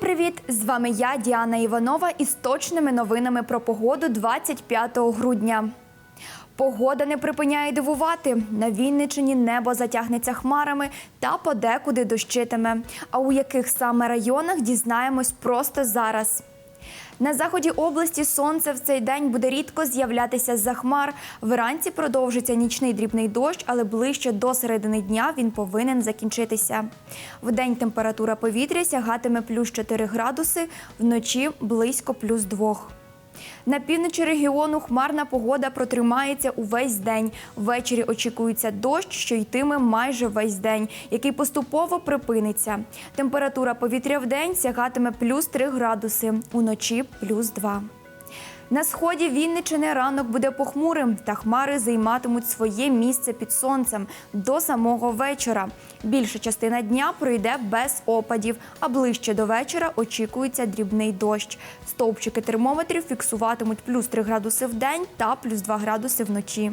привіт! З вами я, Діана Іванова, із точними новинами про погоду 25 грудня. Погода не припиняє дивувати. На Вінничині небо затягнеться хмарами та подекуди дощитиме. А у яких саме районах дізнаємось просто зараз. На заході області сонце в цей день буде рідко з'являтися з-за хмар. Вранці продовжиться нічний дрібний дощ, але ближче до середини дня він повинен закінчитися. Вдень температура повітря сягатиме плюс 4 градуси, вночі близько плюс 2. На півночі регіону хмарна погода протримається увесь день. Ввечері очікується дощ, що йтиме майже весь день, який поступово припиниться. Температура повітря в день сягатиме плюс 3 градуси, уночі плюс 2. На сході Вінничини ранок буде похмурим, та хмари займатимуть своє місце під сонцем до самого вечора. Більша частина дня пройде без опадів, а ближче до вечора очікується дрібний дощ. Стовпчики термометрів фіксуватимуть плюс 3 градуси в день та плюс 2 градуси вночі.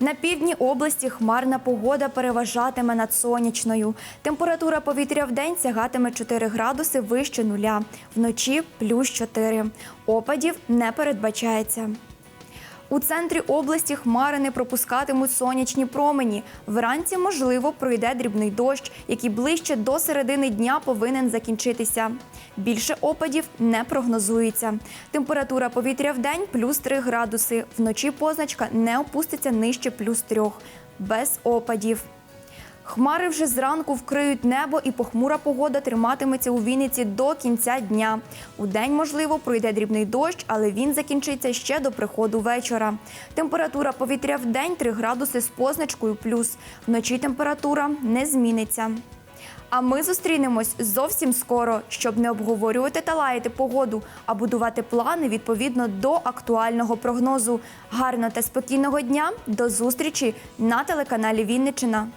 На півдні області хмарна погода переважатиме над сонячною. Температура повітря в день сягатиме 4 градуси вище нуля. Вночі плюс 4. Опадів не передбачається. У центрі області хмари не пропускатимуть сонячні промені. Вранці, можливо, пройде дрібний дощ, який ближче до середини дня повинен закінчитися. Більше опадів не прогнозується. Температура повітря в день плюс 3 градуси. Вночі позначка не опуститься нижче плюс 3. Без опадів. Хмари вже зранку вкриють небо, і похмура погода триматиметься у Вінниці до кінця дня. У день, можливо, пройде дрібний дощ, але він закінчиться ще до приходу вечора. Температура повітря в день 3 градуси з позначкою плюс. Вночі температура не зміниться. А ми зустрінемось зовсім скоро, щоб не обговорювати та лаяти погоду, а будувати плани відповідно до актуального прогнозу. Гарного та спокійного дня. До зустрічі на телеканалі Вінничина.